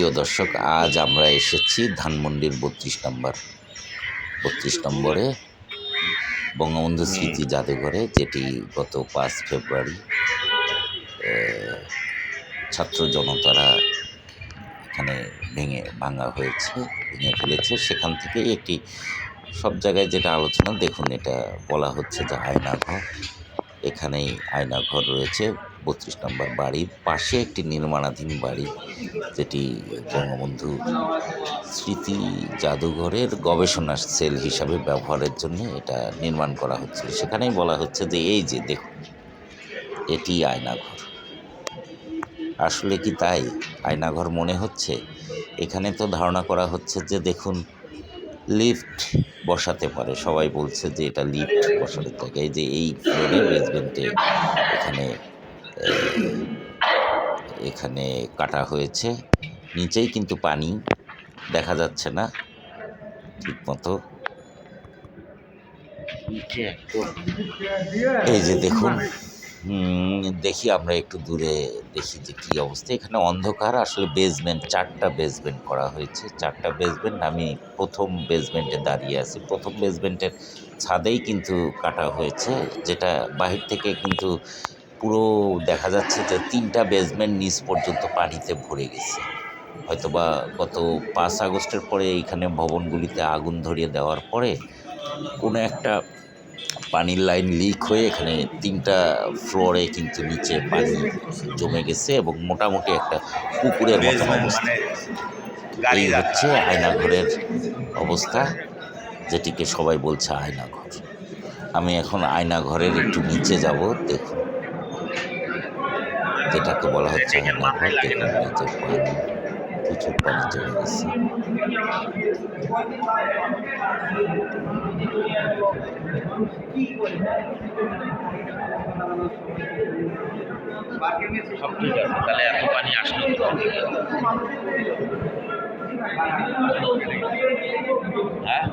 প্রিয় দর্শক, আজ আমরা এসেছি ধানমন্ডির বত্রিশ নম্বর। বত্রিশ নম্বরে বঙ্গবন্ধু স্মৃতি জাদুঘরে, যেটি গত পাঁচ ফেব্রুয়ারি ছাত্র জনতারা এখানে ভেঙে, ভাঙা হয়েছে, ভেঙে ফেলেছে। সেখান থেকে একটি, সব জায়গায় যেটা আলোচনা, দেখুন এটা বলা হচ্ছে যে আয়নাঘর। এখানেই আয়নাঘর রয়েছে। বত্রিশ নম্বর বাড়ির পাশে একটি নির্মাণাধীন বাড়ি, যেটি বঙ্গবন্ধু স্মৃতি জাদুঘরের গবেষণা সেল হিসাবে ব্যবহারের জন্য এটা নির্মাণ করা হচ্ছিল। সেখানেই বলা হচ্ছে যে, এই যে দেখুন, এটি আয়নাঘর। আসলে কি তাই? আয়নাঘর মনে হচ্ছে? এখানে তো ধারণা করা হচ্ছে যে, দেখুন লিফট বসাতে পারে। সবাই বলছে যে এটা লিফট বসাতে থাকে এই যে এই ফ্লোরে বেসমেন্টে এখানে এখানে কাটা হয়েছে। নিচেই কিন্তু পানি দেখা যাচ্ছে না ঠিক মতো এই যে দেখুন দেখি আমরা একটু দূরে দেখি যে কী অবস্থা। এখানে অন্ধকার, আসলে বেসমেন্ট চারটা বেসমেন্ট করা হয়েছে। চারটা বেসমেন্ট আমি প্রথম বেসমেন্টে দাঁড়িয়ে আছি। প্রথম বেসমেন্টের ছাদেই কিন্তু কাটা হয়েছে, যেটা বাহির থেকে কিন্তু পুরো দেখা যাচ্ছে যে তিনটা বেসমেন্ট নিচ পর্যন্ত পানিতে ভরে গেছে। হয়তোবা গত পাঁচ আগস্টের পরে এইখানে ভবনগুলিতে আগুন ধরিয়ে দেওয়ার পরে কোনো একটা পানির লাইন লিক হয়ে এখানে তিনটা ফ্লোরে কিন্তু নিচে পানি জমে গেছে এবং মোটামুটি একটা পুকুরের মতন অবস্থা। এই হচ্ছে আয়নাঘরের অবস্থা যেটিকে সবাই বলছে আয়নাঘর। আমি এখন আয়নাঘরের একটু নিচে যাব দেখুন। যেটাকে বলা হচ্ছে আয়নাঘর দেখুন নিচে পানি প্রচুর পানি জমে গেছে। সব ঠিক আছে তাহলে এত পানি আসলো হ্যাঁ?